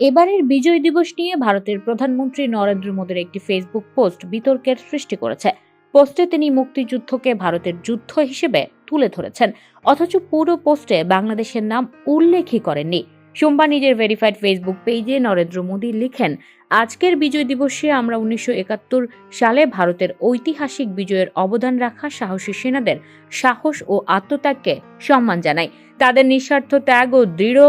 এবারের বিজয় দিবস নিয়ে ভারতের প্রধানমন্ত্রী নরেন্দ্র মোদীর একটি ফেসবুক পোস্ট বিতর্কের সৃষ্টি করেছে। পোস্টে তিনি মুক্তিযুদ্ধকে ভারতের যুদ্ধ হিসেবে তুলে ধরেছেন। অথচ পুরো পোস্টে বাংলাদেশের নাম উল্লেখই করেননি। সোমবার নিজের ভেরিফাইড ফেসবুক পেজে নরেন্দ্র মোদী লিখেন, আজকের বিজয় দিবসে আমরা উনিশশো একাত্তর সালে ভারতের ঐতিহাসিক বিজয়ের অবদান রাখা সাহসী সেনাদের সাহস ও আত্মত্যাগকে সম্মান জানাই। তাদের নিঃস্বার্থ ত্যাগ ও দৃঢ়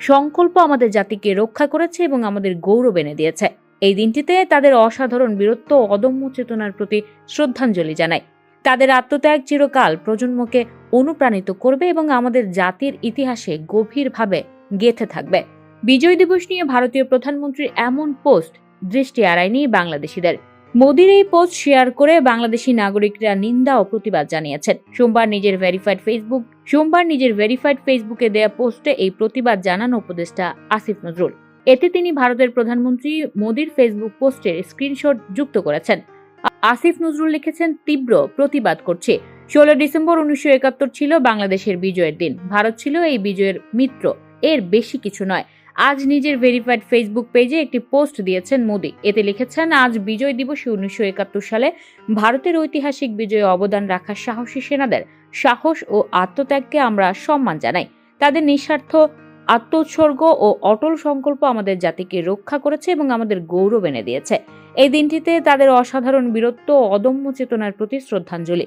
সংকল্প আমাদের জাতিকে রক্ষা করেছে এবং আমাদের গৌরব এনে দিয়েছে। এই দিনটিতে তাদের অসাধারণ বীরত্ব অদম্য চেতনার প্রতি শ্রদ্ধাঞ্জলি জানাই। তাদের আত্মত্যাগ চিরকাল প্রজন্মকে অনুপ্রাণিত করবে এবং আমাদের জাতির ইতিহাসে গভীরভাবে গেঁথে থাকবে। বিজয় দিবস নিয়ে ভারতীয় প্রধানমন্ত্রীর এমন পোস্ট দৃষ্টি এড়ায়নি বাংলাদেশিদের। মোদির এই পোস্ট শেয়ার করে বাংলাদেশি নাগরিকরা নিন্দা ও প্রতিবাদ জানিয়েছেন। সোমবার নিজের ভেরিফাইড ফেসবুক সোমবার নিজের ভেরিফাইড ফেসবুকে দেয়া পোস্টে এই প্রতিবাদ জানান উপদেষ্টা আসিফ নজরুল। এতে তিনি ভারতের প্রধানমন্ত্রী মোদির ফেসবুক পোস্টের স্ক্রিনশট যুক্ত করেছেন। আসিফ নজরুল লিখেছেন, তীব্র প্রতিবাদ করছে। ষোলো ডিসেম্বর উনিশশো একাত্তর ছিল বাংলাদেশের বিজয়ের দিন। ভারত ছিল এই বিজয়ের মিত্র। এর বেশি কিছু নয়। আজ নিজের ভেরিফাইড ফেসবুক পেজে একটি পোস্ট দিয়েছেন মোদি। এতে লিখেছেন, আজ বিজয় দিবসে উনিশশো একাত্তর সালে ভারতের ঐতিহাসিক বিজয়ে অবদান রাখা সাহসী সেনাদের সাহস ও আত্মত্যাগকে আমরা সম্মান জানাই। তাদের নিঃস্বার্থ আত্মোৎসর্গ ও অটল সংকল্প আমাদের জাতিকে রক্ষা করেছে এবং আমাদের গৌরব এনে দিয়েছে। এই দিনটিতে তাদের অসাধারণ বীরত্ব ও অদম্য চেতনার প্রতি শ্রদ্ধাঞ্জলি।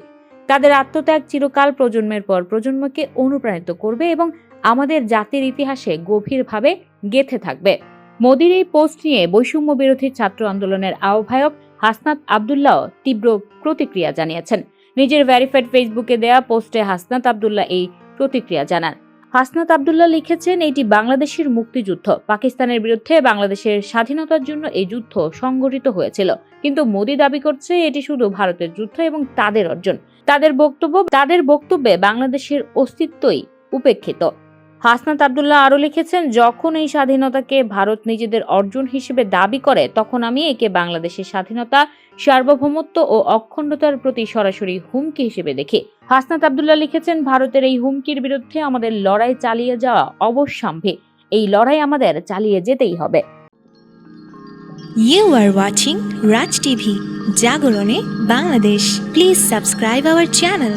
তাদের আত্মত্যাগ চিরকাল প্রজন্মের পর প্রজন্মকে অনুপ্রাণিত করবে এবং আমাদের জাতির ইতিহাসে গভীরভাবে গেথে থাকবে। মোদির এই পোস্ট নিয়ে বৈষম্য বিরোধী ছাত্র আন্দোলনের আহ্বায়ক হাসনাত আবদুল্লাহ তীব্র প্রতিক্রিয়া জানিয়েছেন। নিজের ভেরিফাইড ফেসবুকে দেয়া পোস্টে হাসনাত আবদুল্লাহ এই প্রতিক্রিয়া জানান। হাসনাত আবদুল্লাহ লিখেছেন, এটি বাংলাদেশের মুক্তিযুদ্ধ। পাকিস্তানের বিরুদ্ধে বাংলাদেশের স্বাধীনতার জন্য এই যুদ্ধ সংগঠিত হয়েছিল। কিন্তু মোদি দাবি করছে, এটি শুধু ভারতের যুদ্ধ এবং তাদের অর্জন। তাদের বক্তব্য, তাদের বক্তব্যে বাংলাদেশের অস্তিত্বই উপেক্ষিত। হাসনাত আবদুল্লাহ আরও লিখেছেন যখন এই স্বাধীনতাকে ভারত নিজেদের অর্জন হিসেবে দাবি করে তখন আমি একে বাংলাদেশের স্বাধীনতা সার্বভৌমত্ব ও অখণ্ডতার প্রতি সরাসরি হুমকি হিসেবে দেখি হাসনাত আবদুল্লাহ লিখেছেন ভারতের এই হুমকির বিরুদ্ধে আমাদের লড়াই চালিয়ে যাওয়া অবশ্যম্ভাবী এই লড়াই আমাদের চালিয়ে যেতেই হবে You are watching Raj TV, Jagorone, Bangladesh. Please subscribe our channel.